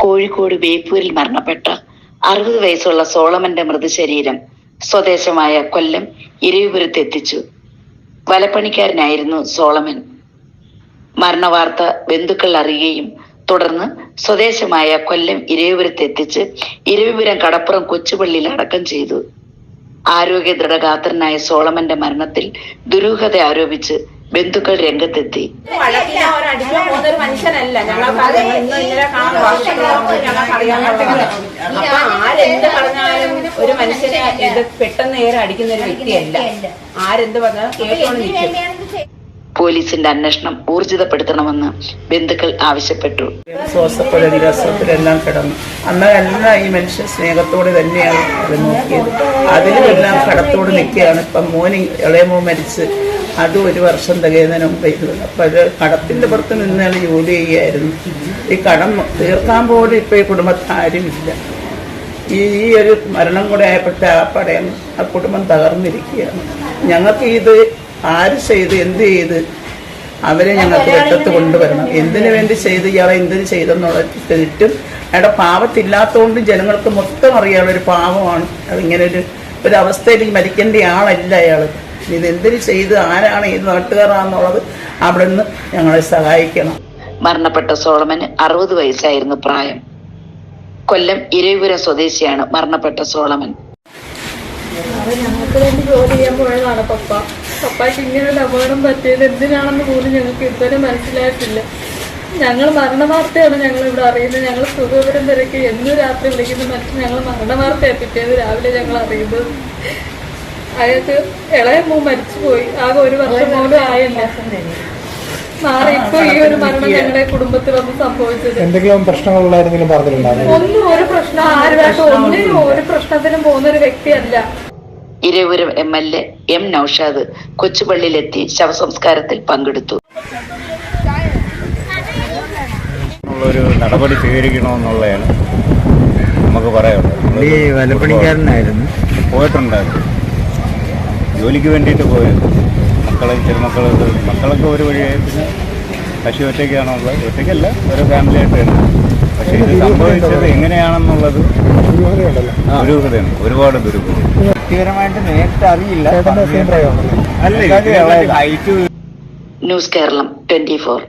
കോഴിക്കോട് ബേപ്പൂരിൽ മരണപ്പെട്ട അറുപത് വയസ്സുള്ള സോളമന്റെ മൃതശരീരം സ്വദേശമായ കൊല്ലം ഇരവിപുരത്ത് എത്തിച്ചു. വലപ്പണിക്കാരനായിരുന്നു സോളമൻ. മരണവാർത്ത ബന്ധുക്കൾ അറിയുകയും തുടർന്ന് സ്വദേശമായ കൊല്ലം ഇരവിപുരത്ത് എത്തിച്ച് ഇരവിപുരം കടപ്പുറം കൊച്ചുപള്ളിയിൽ അടക്കം ചെയ്തു. ആരോഗ്യ ദൃഢഗാത്രനായ സോളമന്റെ മരണത്തിൽ ദുരൂഹത ആരോപിച്ച് ബന്ധുക്കൾ രംഗത്തെത്തി. മനുഷ്യനല്ല. ആരെന്ത് പറഞ്ഞാലും ഒരു മനുഷ്യനെ ഇത് പെട്ടെന്ന് ഏറെ അടിക്കുന്ന ഒരു വ്യക്തിയല്ല. ആരെന്ത് പറഞ്ഞാലും കേട്ടോണ്ട് നിൽക്കും പോലീസിന്റെ അന്വേഷണം ഊർജിതപ്പെടുത്തണമെന്ന് ബന്ധുക്കൾ ആവശ്യപ്പെട്ടു. ശ്വാസപ്പഴ കിടന്നു. അന്നെല്ലാം ഈ മനുഷ്യ സ്നേഹത്തോടെ തന്നെയാണ് നോക്കിയത്. അതിലുമെല്ലാം കടത്തോട് നിൽക്കുകയാണ്. ഇപ്പം മോനി ഇളയമോ മരിച്ച് അതും ഒരു വർഷം തികയുന്നതിന് മുമ്പ് ഇത് അപ്പം അത് കടത്തിന്റെ പുറത്ത് നിന്നാണ് ജോലി ചെയ്യായിരുന്നു. ഈ കടം തീർക്കാൻ പോലും ഇപ്പം ഈ കുടുംബത്തിൽ ആരുമില്ല. ഈ ഈ ഒരു മരണം കൂടെ ആയപ്പോഴത്തെ ആ പടയം ആ കുടുംബം തകർന്നിരിക്കുകയാണ്. ഞങ്ങൾക്ക് ഇത് ആര് ചെയ്ത് എന്ത് ചെയ്ത് അവരെ ഞങ്ങൾക്ക് വെട്ടത്ത് കൊണ്ടുവരണം. എന്തിനു വേണ്ടി ചെയ്ത് ഇയാളെ എന്തിനു ചെയ്തെന്നുള്ള തെറ്റും അയാളുടെ പാവത്തില്ലാത്തതുകൊണ്ട് ജനങ്ങൾക്ക് മൊത്തം അറിയാനുള്ള ഒരു പാവമാണ്. അതിങ്ങനെ ഒരു ഒരു അവസ്ഥയിൽ മരിക്കേണ്ട ആളല്ല അയാൾ ഇത് എന്തിനു ചെയ്ത് ആരാണ് ഈ നാട്ടുകാരാന്നുള്ളത് അവിടെ നിന്ന് ഞങ്ങളെ സഹായിക്കണം. മരണപ്പെട്ട സോളമന് അറുപത് വയസ്സായിരുന്നു പ്രായം. കൊല്ലം ഇരവിപുര സ്വദേശിയാണ് മരണപ്പെട്ട സോളമൻ. ഞങ്ങൾക്ക് വേണ്ടി ജോലി ചെയ്യാൻ പോയതാണ് പപ്പ. പപ്പായ്ക്ക് ഇങ്ങനെ ഒരു അപകടം പറ്റിയത് എന്തിനാണെന്ന് പോലും ഞങ്ങൾക്ക് ഇതുവരെ മനസ്സിലായിട്ടില്ല. ഞങ്ങൾ മരണവാർത്തയാണ് ഞങ്ങൾ ഇവിടെ അറിയുന്നത്. ഞങ്ങൾ സുഖവിവരം തിരക്കി എന്നും രാത്രി വിളിക്കുന്ന. മനുഷ്യൻ ഞങ്ങൾ മരണവാർത്തയാണ് പിറ്റേന്ന് രാവിലെ ഞങ്ങൾ അറിയുന്നത്. അയാൾക്ക് ഇളയ മൂ മരിച്ചു പോയി. ആകെ ഒരു വർഷം പോലും ആയില്ല? ഇപ്പൊ ഈ ഒരു മരണം ഞങ്ങളുടെ കുടുംബത്തിൽ വന്ന് സംഭവിച്ചത്. എന്തെങ്കിലും പ്രശ്നങ്ങളുള്ളായിരുന്നെങ്കിലും പറഞ്ഞിട്ടുണ്ടായിരുന്നു. ഒന്നും ഒരു പ്രശ്നം ആരുമായിട്ട് ഒന്നിനും ഒരു പ്രശ്നത്തിനും പോകുന്ന ഒരു വ്യക്തിയല്ല. Iravipuram M L A M Noushad കൊച്ചുപള്ളിയിലെത്തി ശവസംസ്കാരത്തിൽ പങ്കെടുത്തു. ഒരു നടപടി സ്വീകരിക്കണമെന്നുള്ളതാണ് നമുക്ക് പറയാനുള്ളത്. ഈ വലപ്പണിക്കാരനായിരുന്നു പോയിട്ടുണ്ടായിരുന്നു. ജോലിക്ക് വേണ്ടിയിട്ട് പോയത്. മക്കളെ ചെറുമക്കളെ മക്കളൊക്കെ ഒരു വഴിയായി പിന്നെ കശി ഒറ്റയ്ക്കാണുള്ളത് ഒറ്റയ്ക്കല്ല ഓരോ ഫാമിലി ആയിട്ട് തന്നെ. പക്ഷേ ഇത് സംഭവിച്ചത് എങ്ങനെയാണെന്നുള്ളത് ദുരൂഹതയാണ് ഒരുപാട് ദുരൂഹത വ്യക്തിപരമായിട്ട് നേരിട്ട് അറിയില്ല. അല്ല height news Keralam twenty four.